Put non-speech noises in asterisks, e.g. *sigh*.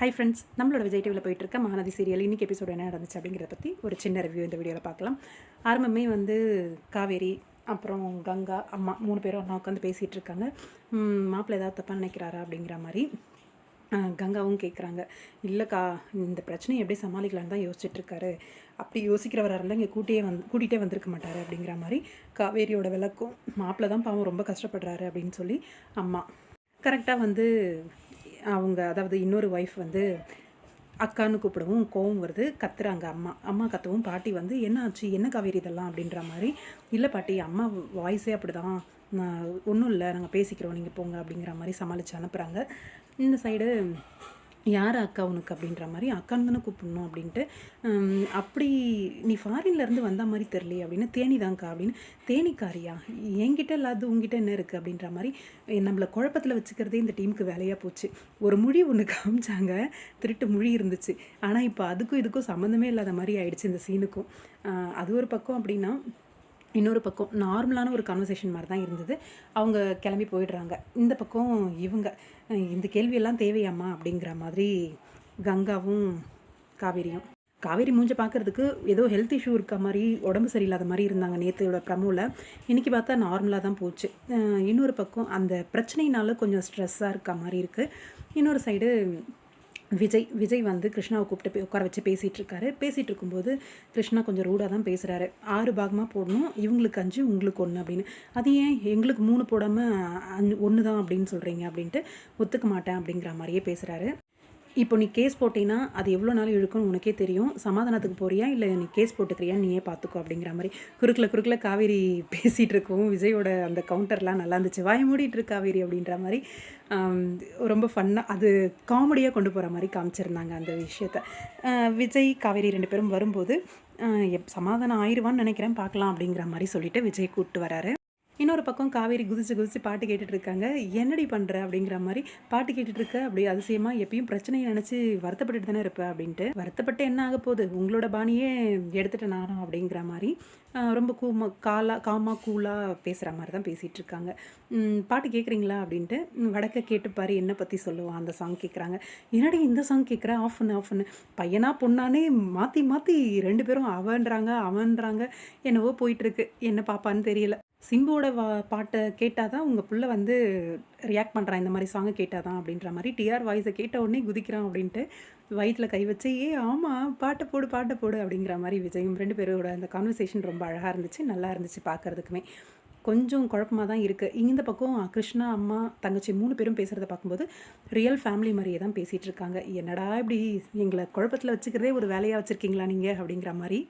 Hi friends நம்மளோட விஜய் டிவியில் போயிட்டு இருக்க மகாநதி சீரியல் இன்னைக்கு எபிசோட் என்ன நடந்துச்சு அப்படிங்கிறத பற்றி ஒரு சின்ன ரிவ்யூ இந்த வீடியோவில் பார்க்கலாம். ஆரம்பமே வந்து காவேரி அப்புறம் கங்கா அம்மா மூணு பேரும் ஒன்றா உட்காந்து பேசிகிட்டு இருக்காங்க. மாப்பிள்ளை ஏதாவது தப்பாக நினைக்கிறாரா அப்படிங்கிற மாதிரி கங்காவும் கேட்குறாங்க இல்லைக்கா இந்த பிரச்சனையை எப்படி சமாளிக்கலான்னு தான் யோசிச்சுட்ருக்காரு அப்படி யோசிக்கிறவராக இருந்தால் இங்கே கூட்டியே வந்து கூட்டிகிட்டே வந்திருக்க மாட்டார் அப்படிங்கிற மாதிரி காவேரியோட விளக்கம். மாப்பிள்ளை தான் பாவம் ரொம்ப கஷ்டப்படுறாரு அப்படின்னு சொல்லி அம்மா. கரெக்டாக வந்து அவங்க அதாவது இன்னொரு ஒய்ஃப் வந்து அக்கான்னு கூப்பிடவும் கோவம் வருது. கத்துறாங்க அம்மா. அம்மா கத்தவும் பாட்டி வந்து என்ன ஆச்சு என்ன காவேரி இதெல்லாம்? அப்படின்ற மாதிரி. இல்லை பாட்டி அம்மா வாய்ஸே அப்படிதான். நான் ஒன்றும் இல்லை. நாங்கள் பேசிக்கிறோம். நீங்கள் போங்க. அப்படிங்கிற மாதிரி சமாளித்து அனுப்புகிறாங்க இந்த சைடு யார் அக்கா உனக்கு அப்படின்ற மாதிரி அக்கான்னு தானே கூப்பிடணும் அப்படின்ட்டு அப்படி நீ ஃபாரின்லேருந்து வந்த மாதிரி தெரியலையே அப்படின்னு தேனிதாங்க்கா அப்படின்னு தேனிக்காரியா? என்கிட்ட இல்லாது உங்ககிட்ட என்ன இருக்குது அப்படின்ற மாதிரி நம்மளை குழப்பத்தில் வச்சுக்கிறதே இந்த டீமுக்கு வேலையாக போச்சு. ஒரு மொழி ஒன்று காமிச்சாங்க திருட்டு மொழி இருந்துச்சு. ஆனால் இப்போ அதுக்கும் இதுக்கும் சம்மந்தமே இல்லாத மாதிரி ஆயிடுச்சு இந்த சீனுக்கும் அது ஒரு பக்கம் அப்படின்னா இன்னொரு பக்கம் நார்மலான ஒரு கான்வர்சேஷன் மாதிரி தான் இருந்தது. அவங்க கிளம்பி போயிடுறாங்க. இந்த பக்கம் இவங்க இந்த கேள்வியெல்லாம் தேவையாம்மா அப்படிங்கிற மாதிரி கங்காவும் காவேரியும். காவேரி மூஞ்ச பார்க்கறதுக்கு ஏதோ ஹெல்த் இஷ்யூ இருக்க மாதிரி உடம்பு சரியில்லாத மாதிரி இருந்தாங்க நேற்றையோட ப்ரமோவில் இன்றைக்கி பார்த்தா நார்மலாக தான் போச்சு. இன்னொரு பக்கம் அந்த பிரச்சனையினால கொஞ்சம் ஸ்ட்ரெஸ்ஸாக இருக்க மாதிரி இருக்குது இன்னொரு சைடு விஜய் விஜய் வந்து கிருஷ்ணாவை கூப்பிட்டு போய் உட்கார வச்சு பேசிகிட்டு இருக்காரு பேசிகிட்டு இருக்கும்போது கிருஷ்ணா கொஞ்சம் ரூடாக தான் பேசுகிறாரு ஆறு பாகமாக போடணும் இவங்களுக்கு அஞ்சு உங்களுக்கு ஒன்று அப்படின்னு. அது ஏன் எங்களுக்கு மூணு போடாமல் அஞ்சு ஒன்று தான் அப்படின்னு சொல்கிறீங்க அப்படின்ட்டு ஒத்துக்க மாட்டேன் அப்படிங்கிற மாதிரியே பேசுகிறாரு இப்போ நீ கேஸ் போட்டீங்கன்னா அது எவ்வளோ நாள் இழுக்கும்னு உனக்கே தெரியும். சமாதானத்துக்கு போறியா? இல்லை நீ கேஸ் போட்டுக்கிறியா? நீயே பார்த்துக்கோ அப்படிங்கிற மாதிரி. குறுக்கில் குறுக்கில் காவேரி *laughs* பேசிகிட்டு இருக்கவும் விஜயோட அந்த கவுண்டர்லாம் நல்லா இருந்துச்சு. வாய மூடிட்டு காவேரி அப்படின்ற மாதிரி ரொம்ப ஃபன்னாக அது காமெடியாக கொண்டு போகிற மாதிரி காமிச்சிருந்தாங்க அந்த விஷயத்த. விஜய் காவேரி ரெண்டு பேரும் வரும்போது எப் சமாதானம் ஆயிடுவான்னு நினைக்கிறேன் பார்க்கலாம் அப்படிங்கிற மாதிரி சொல்லிட்டு விஜய் கூப்பிட்டு வராரு. இன்னொரு பக்கம் காவேரி குதிச்சு குதிச்சு பாட்டு கேட்டுட்டு இருக்காங்க. என்னடி பண்ணுற அப்படிங்கிற மாதிரி பாட்டு கேட்டுட்டு இருக்க அப்படி அதிசயமா எப்பயும் பிரச்சனையை நினச்சி வருத்தப்பட்டுட்டு தானே இருப்பேன் அப்படின்ட்டு. வருத்தப்பட்டு என்ன ஆக போகுது? உங்களோட பாணியே எடுத்துட்டு நானும் அப்படிங்கிற மாதிரி ரொம்ப கூமா காலா காமா கூலாக பேசுகிற மாதிரி தான் பேசிகிட்டு இருக்காங்க பாட்டு கேட்குறீங்களா அப்படின்ட்டு உம், வடக்க கேட்டுப்பாரு என்ன பற்றி சொல்லுவான் அந்த சாங் கேட்குறாங்க என்னடி இந்த சாங் கேட்குற ஆஃப் பண்ணு ஆஃப் பண்ணு பையனா பொண்ணானே மாற்றி மாற்றி ரெண்டு பேரும் அவன்றாங்க அவன்றாங்க. என்னவோ போயிட்டுருக்கு என்ன பாப்பான்னு தெரியல. சிம்புவோட வா பாட்டை கேட்டால் தான் உங்கள் புள்ள வந்து ரியாக்ட் பண்ணுறான் இந்த மாதிரி சாங்கை கேட்டால் தான் அப்படின்ற மாதிரி டிஆர் வாய்ஸை கேட்ட உடனே குதிக்கிறான் அப்படின்ட்டு வயிற்றில் கை வச்சு ஏ ஆமாம் பாட்டை போடு பாட்டை போடு அப்படிங்கிற மாதிரி விஜயும் ரெண்டு பேரோட அந்த கான்வர்சேஷன் ரொம்ப அழகாக இருந்துச்சு நல்லா இருந்துச்சு பார்க்கறதுக்குமே. கொஞ்சம் குழப்பமாக தான் இருக்குது இந்த பக்கம் கிருஷ்ணா அம்மா தங்கச்சி மூணு பேரும் பேசுகிறத பார்க்கும்போது ரியல் ஃபேமிலி மாதிரியே தான் பேசிகிட்டு இருக்காங்க. என்னடா இப்படி எங்களை குழப்பத்தில் வச்சுக்கிறதே ஒரு வேலையாக வச்சுருக்கீங்களா நீங்கள் அப்படிங்கிற மாதிரி